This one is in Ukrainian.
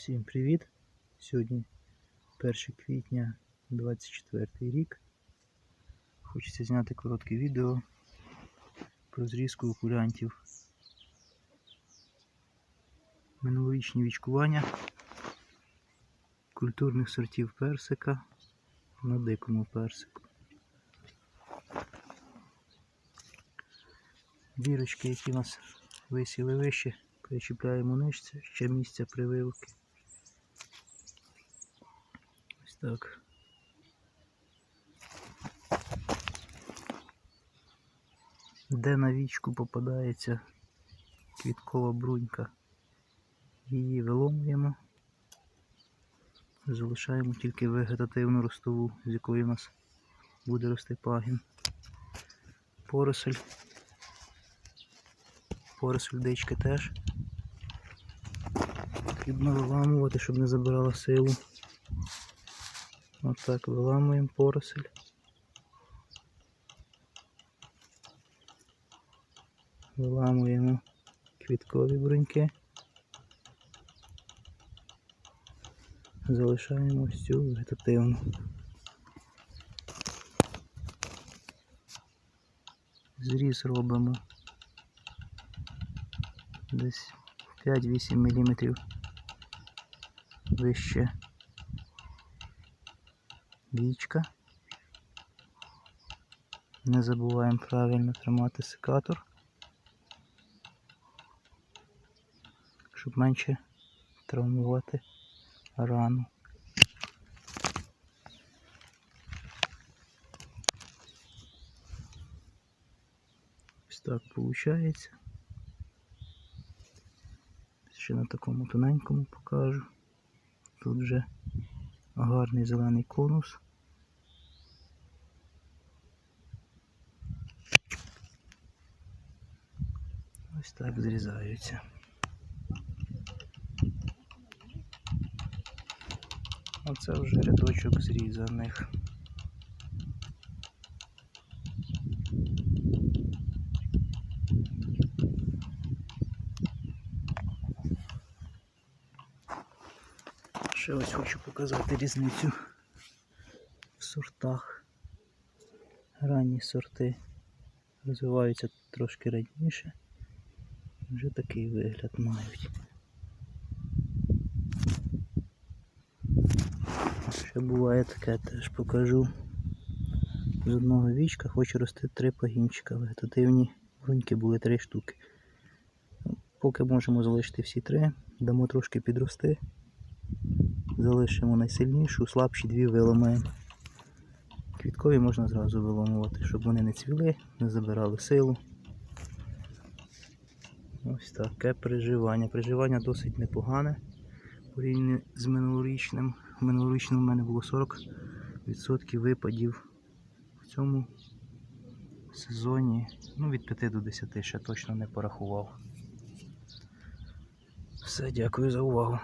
Всім привіт! Сьогодні 1 квітня 24 рік. Хочеться зняти коротке відео про зрізку окулянтів. Минулорічні відчування культурних сортів персика на дикому персику. Бірочки, які у нас висіли вище, причіпляємо нижче, ще місця прививки. Ось так. Де на вічку попадається квіткова брунька, її виломуємо, залишаємо тільки вегетативну ростову, з якої у нас буде рости пагін. Поросль. Поросль дички теж. Потрібно виламувати, щоб не забирала силу. Отак виламуємо поросль. Виламуємо квіткові бруньки. Залишаємо цю вегетативну. Зріз робимо десь 5-8 мм вище вічка. Не забуваємо правильно тримати секатор, щоб менше травмувати рану. Ось так виходить. Ще на такому тоненькому покажу. Тут вже гарний зелений конус. Ось так зрізаються. Оце вже рядочок зрізаних. Ще ось хочу показати різницю в сортах. Ранні сорти розвиваються трошки раніше. Вже такий вигляд мають. Ще буває таке, теж покажу. З одного вічка хочу рости три пагінчика. Вегетативні бруньки були три штуки. Поки можемо залишити всі три, дамо трошки підрости. Залишимо найсильнішу, слабші дві виламаємо. Квіткові можна зразу виламувати, щоб вони не цвіли, не забирали силу. Ось таке приживання. Приживання досить непогане. Порівняно з минулорічним. В минулорічному в мене було 40% випадів. В цьому сезоні ну, від 5 до 10 ще точно не порахував. Все, дякую за увагу.